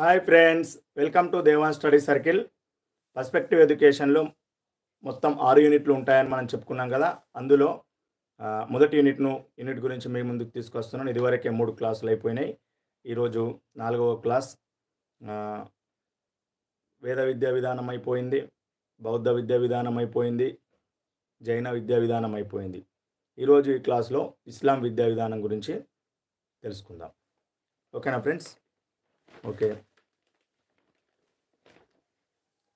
Hi friends welcome to Devan study circle perspective ఎడ్యుకేషన్లో మొత్తం ఆరు యూనిట్లు ఉంటాయని మనం చెప్పుకున్నాం కదా. అందులో మొదటి యూనిట్ను యూనిట్ గురించి మీ ముందుకు తీసుకొస్తున్నాను. ఇదివరకే మూడు క్లాసులు అయిపోయినాయి. ఈరోజు నాలుగవ క్లాస్ వేద విద్యా విధానం అయిపోయింది బౌద్ధ విద్యా విధానం అయిపోయింది జైన విద్యా విధానం అయిపోయింది. ఈరోజు ఈ క్లాస్లో ఇస్లాం విద్యా విధానం గురించి తెలుసుకుందాం. ఓకేనా ఫ్రెండ్స్ ఓకే.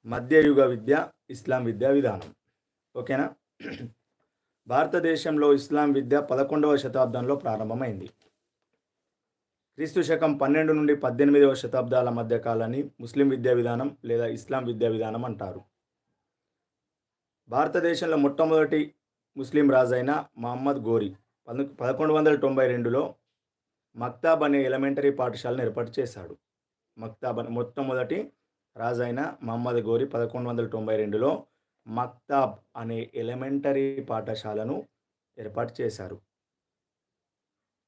మధ్యయుగ విద్య ఇస్లాం విద్యా విధానం. ఓకేనా? భారతదేశంలో ఇస్లాం విద్య పదకొండవ శతాబ్దంలో ప్రారంభమైంది. క్రీస్తు శకం పన్నెండు నుండి పద్దెనిమిదవ శతాబ్దాల మధ్య కాలాన్ని ముస్లిం విద్యా విధానం లేదా ఇస్లాం విద్యా విధానం అంటారు. భారతదేశంలో మొట్టమొదటి ముస్లిం రాజైన మహమ్మద్ గోరి పదకొండు వందల తొంభై రెండులో మక్తాబ్ అనే ఎలిమెంటరీ పాఠశాలను ఏర్పాటు చేశాడు. మక్తాబ్ మొట్టమొదటి రాజైన మహమ్మద్ గోరి పదకొండు వందల తొంభై రెండులో మక్తాబ్ అనే ఎలిమెంటరీ పాఠశాలను ఏర్పాటు చేశారు.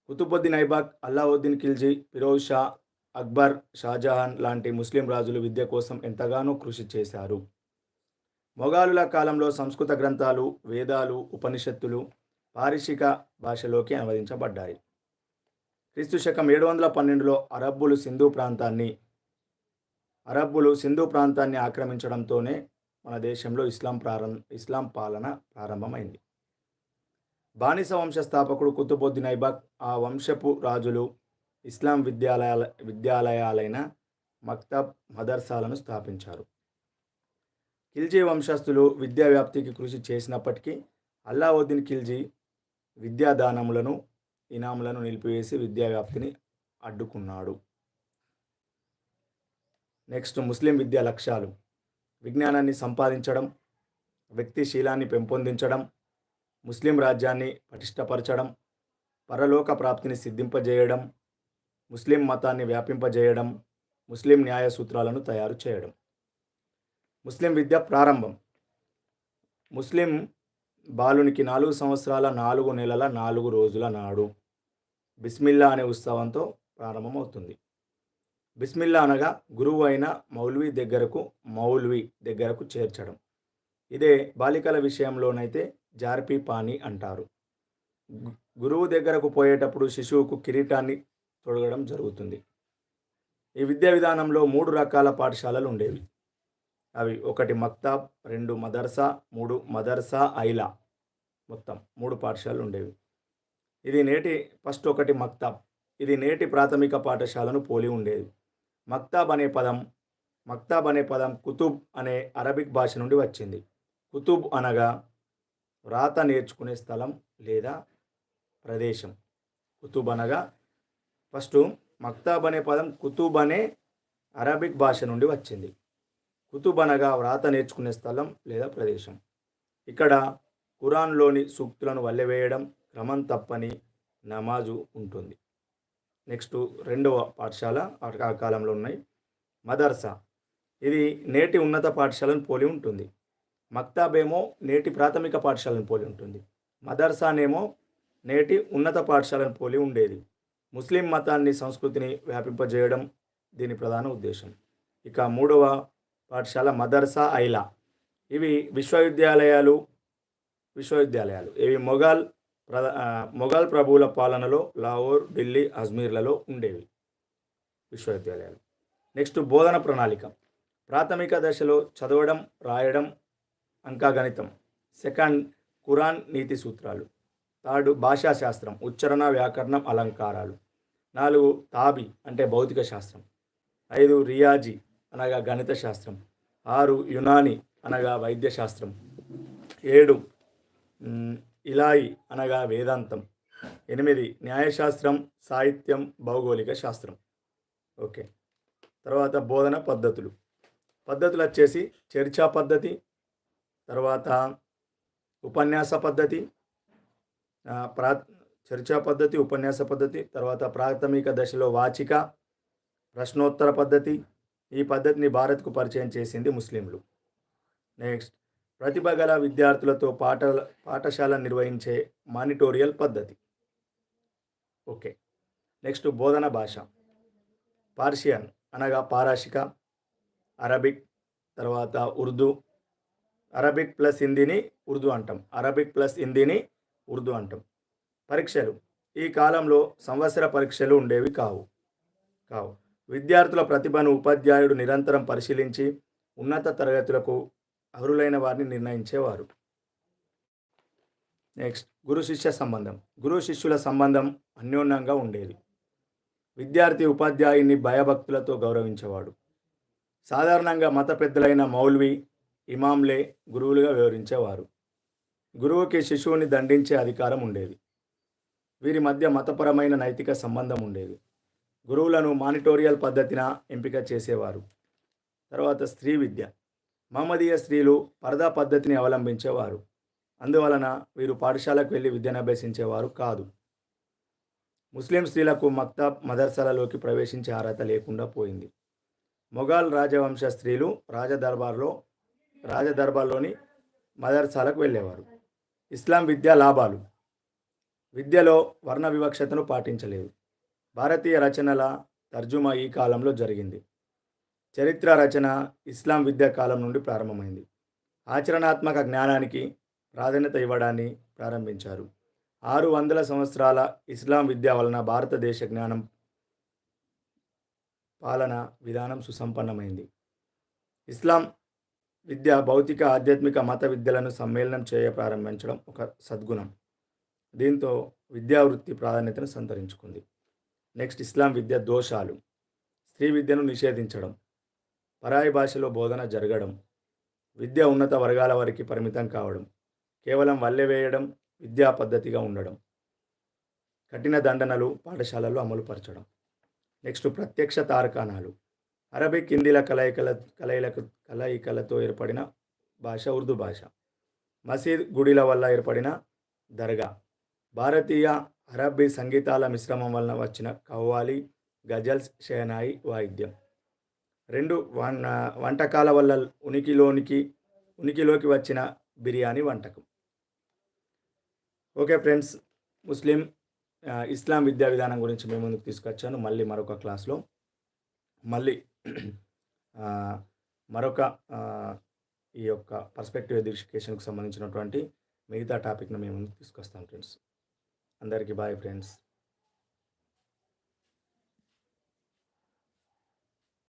కుతుబుద్దీన్ ఐబాక్ అల్లావుద్దీన్ ఖిల్జీ ఫిరోజ్ షా అక్బర్ షాజహాన్ లాంటి ముస్లిం రాజులు విద్య కోసం ఎంతగానో కృషి చేశారు. మొఘాలుల కాలంలో సంస్కృత గ్రంథాలు వేదాలు ఉపనిషత్తులు పారిషిక భాషలోకి అనువదించబడ్డాయి. క్రీస్తు శకం ఏడు వందల పన్నెండులో అరబ్బులు సింధు ప్రాంతాన్ని అరబ్బులు సింధు ప్రాంతాన్ని ఆక్రమించడంతోనే మన దేశంలో ఇస్లాం ప్రారం ఇస్లాం పాలన ప్రారంభమైంది. బానిస వంశ స్థాపకుడు కుతుబుద్దీన్ ఐబాక్ ఆ వంశపు రాజులు ఇస్లాం విద్యాలయాల విద్యాలయాలైన మక్తబ్ మదర్సాలను స్థాపించారు. ఖిల్జీ వంశస్థులు విద్యా వ్యాప్తికి కృషి చేసినప్పటికీ అల్లావుద్దీన్ ఖిల్జీ విద్యాదానములను ఇనాములను నిలిపివేసి విద్యావ్యాప్తిని అడ్డుకున్నాడు. నెక్స్ట్ ముస్లిం విద్యా లక్ష్యాలు. విజ్ఞానాన్ని సంపాదించడం వ్యక్తిశీలాన్ని పెంపొందించడం ముస్లిం రాజ్యాన్ని పటిష్టపరచడం పరలోక ప్రాప్తిని సిద్ధింపజేయడం ముస్లిం మతాన్ని వ్యాపింపజేయడం ముస్లిం న్యాయ సూత్రాలను తయారు చేయడం. ముస్లిం విద్య ప్రారంభం. ముస్లిం బాలునికి నాలుగు సంవత్సరాల నాలుగు నెలల నాలుగు రోజుల నాడు బిస్మిల్లా అనే ఉత్సవంతో ప్రారంభమవుతుంది. బిస్మిల్లా అనగా గురువు అయిన మౌల్వి దగ్గరకు మౌల్వి దగ్గరకు చేర్చడం. ఇదే బాలికల విషయంలోనైతే జార్పి పాని అంటారు గురువు దగ్గరకు పోయేటప్పుడు శిశువుకు కిరీటాన్ని తొడగడం జరుగుతుంది. ఈ విద్యా విధానంలో మూడు రకాల పాఠశాలలు ఉండేవి. అవి ఒకటి మక్తాబ్ రెండు మదర్సా మూడు మదర్సా ఐలా. మొత్తం మూడు పాఠశాలలు ఉండేవి. ఇది నేటి ఫస్ట్ ఒకటి మక్తాబ్. ఇది నేటి ప్రాథమిక పాఠశాలను పోలి ఉండేది. మక్తాబ్ అనే పదం మక్తాబ్ అనే పదం కుతుబ్ అనే అరబిక్ భాష నుండి వచ్చింది. కుతుబ్ అనగా వ్రాత నేర్చుకునే స్థలం లేదా ప్రదేశం. కుతుబ్ అనగా ఫస్ట్ మక్తాబ్ అనే పదం కుతుబ్ అనే అరబిక్ భాష నుండి వచ్చింది. కుతుబ్ అనగా వ్రాత నేర్చుకునే స్థలం లేదా ప్రదేశం. ఇక్కడ ఖురాన్లోని సూక్తులను వల్లెవేయడం క్రమం తప్పని నమాజు ఉంటుంది. నెక్స్ట్ రెండవ పాఠశాల ఆ కాలంలో ఉన్నాయి. మదర్సా. ఇది నేటి ఉన్నత పాఠశాలను పోలి ఉంటుంది. మక్తాబ్ ఏమో నేటి ప్రాథమిక పాఠశాలను పోలి ఉంటుంది. మదర్సానేమో నేటి ఉన్నత పాఠశాలను పోలి ఉండేది. ముస్లిం మతాన్ని సంస్కృతిని వ్యాపింపజేయడం దీని ప్రధాన ఉద్దేశం. ఇక మూడవ పాఠశాల మదర్సా ఐలా. ఇవి విశ్వవిద్యాలయాలు విశ్వవిద్యాలయాలు. ఇవి మొఘల్ ప్రధా మొఘల్ ప్రభువుల పాలనలో లాహోర్ ఢిల్లీ అజ్మీర్లలో ఉండేవి విశ్వవిద్యాలయాలు. నెక్స్ట్ బోధన ప్రణాళిక. ప్రాథమిక దశలో చదవడం రాయడం అంకగణితం. సెకండ్ ఖురాన్ నీతి సూత్రాలు. థర్డ్ భాషా శాస్త్రం ఉచ్చారణ వ్యాకరణం అలంకారాలు. నాలుగు తాబి అంటే భౌతిక శాస్త్రం. ఐదు రియాజీ అనగా గణిత శాస్త్రం. ఆరు యునాని అనగా వైద్యశాస్త్రం. ఏడు ఇలాయి అనగా వేదాంతం. ఎనిమిది న్యాయశాస్త్రం సాహిత్యం భౌగోళిక శాస్త్రం. ఓకే. తర్వాత బోధన పద్ధతులు. పద్ధతులు వచ్చేసి చర్చా పద్ధతి తర్వాత ఉపన్యాస పద్ధతి ప్రా చర్చా పద్ధతి ఉపన్యాస పద్ధతి తర్వాత ప్రాథమిక దశలో వాచిక ప్రశ్నోత్తర పద్ధతి ఈ పద్ధతిని భారత్కు పరిచయం చేసింది ముస్లింలు. నెక్స్ట్ ప్రతిభ గల విద్యార్థులతో పాఠ పాఠశాల నిర్వహించే మానిటోరియల్ పద్ధతి. ఓకే. నెక్స్ట్ బోధన భాష. పార్షియన్ అనగా పారాషిక అరబిక్ తర్వాత ఉర్దూ. అరబిక్ ప్లస్ హిందీని ఉర్దూ అంటాం. అరబిక్ ప్లస్ హిందీని ఉర్దూ అంటాం. పరీక్షలు. ఈ కాలంలో సంవత్సర పరీక్షలు ఉండేవి కావు. కావు. విద్యార్థుల ప్రతిభను ఉపాధ్యాయుడు నిరంతరం పరిశీలించి ఉన్నత తరగతులకు అర్హులైన వారిని నిర్ణయించేవారు. నెక్స్ట్ గురు శిష్య సంబంధం. గురు శిష్యుల సంబంధం అన్యోన్యంగా ఉండేది. విద్యార్థి ఉపాధ్యాయుని భయభక్తులతో గౌరవించేవాడు. సాధారణంగా మత పెద్దలైన మౌల్వి ఇమాంలే గురువులుగా వివరించేవారు. గురువుకి శిశువుని దండించే అధికారం ఉండేది. వీరి మధ్య మతపరమైన నైతిక సంబంధం ఉండేది. గురువులను మానిటోరియల్ పద్ధతిన ఎంపిక చేసేవారు. తర్వాత స్త్రీ విద్య. మహమ్మదీయ స్త్రీలు పరదా పద్ధతిని అవలంబించేవారు. అందువలన వీరు పాఠశాలకు వెళ్ళి విద్యను అభ్యసించేవారు కాదు. ముస్లిం స్త్రీలకు మక్తాబ్ మదర్సాలలోకి ప్రవేశించే అర్హత లేకుండా పోయింది. మొఘల్ రాజవంశ స్త్రీలు రాజదర్బార్లో రాజదర్బార్లోని మదర్సాలకు వెళ్ళేవారు. ఇస్లాం విద్యా లాభాలు. విద్యలో వర్ణ వివక్షతను పాటించలేదు. భారతీయ రచనల తర్జుమా ఈ కాలంలో జరిగింది. చరిత్ర రచన ఇస్లాం విద్యా కాలం నుండి ప్రారంభమైంది. ఆచరణాత్మక జ్ఞానానికి ప్రాధాన్యత ఇవ్వడాన్ని ప్రారంభించారు. ఆరు వందల సంవత్సరాల ఇస్లాం విద్య వలన భారతదేశ జ్ఞానం పాలన విధానం సుసంపన్నమైంది. ఇస్లాం విద్య భౌతిక ఆధ్యాత్మిక మత విద్యలను సమ్మేళనం చేయ ప్రారంభించడం ఒక సద్గుణం. దీంతో విద్యావృత్తి ప్రాధాన్యతను సంతరించుకుంది. నెక్స్ట్ ఇస్లాం విద్య దోషాలు. స్త్రీ విద్యను నిషేధించడం. పరాయి భాషలో బోధన జరగడం. విద్య ఉన్నత వర్గాల వారికి పరిమితం కావడం. కేవలం వల్లె వేయడం విద్యా పద్ధతిగా ఉండడం. కఠిన దండనలు పాఠశాలలో అమలుపరచడం. నెక్స్ట్ ప్రత్యక్ష తారకాణాలు. అరబిక్ హిందీల కలయికల కలయిలకు కలయికలతో ఏర్పడిన భాష ఉర్దూ భాష. మసీద్ గుడిల వల్ల ఏర్పడిన దర్గా. భారతీయ అరబ్బీ సంగీతాల మిశ్రమం వలన వచ్చిన కవ్వాలి గజల్స్ షేనాయి వాయిద్యం. రెండు వన్ వంటకాల వల్ల ఉనికిలోనికి ఉనికిలోకి వచ్చిన బిర్యానీ వంటకం. ఓకే ఫ్రెండ్స్ ముస్లిం ఇస్లాం విద్యా విధానం గురించి మేము ముందుకు తీసుకొచ్చాను. మళ్ళీ మరొక క్లాస్లో. మళ్ళీ మరొక ఈ యొక్క పర్స్పెక్టివ్ ఎడ్యుకేషన్కి సంబంధించినటువంటి మిగతా టాపిక్ను మేము ముందుకు తీసుకొస్తాం ఫ్రెండ్స్. అందరికీ బాయ్ ఫ్రెండ్స్.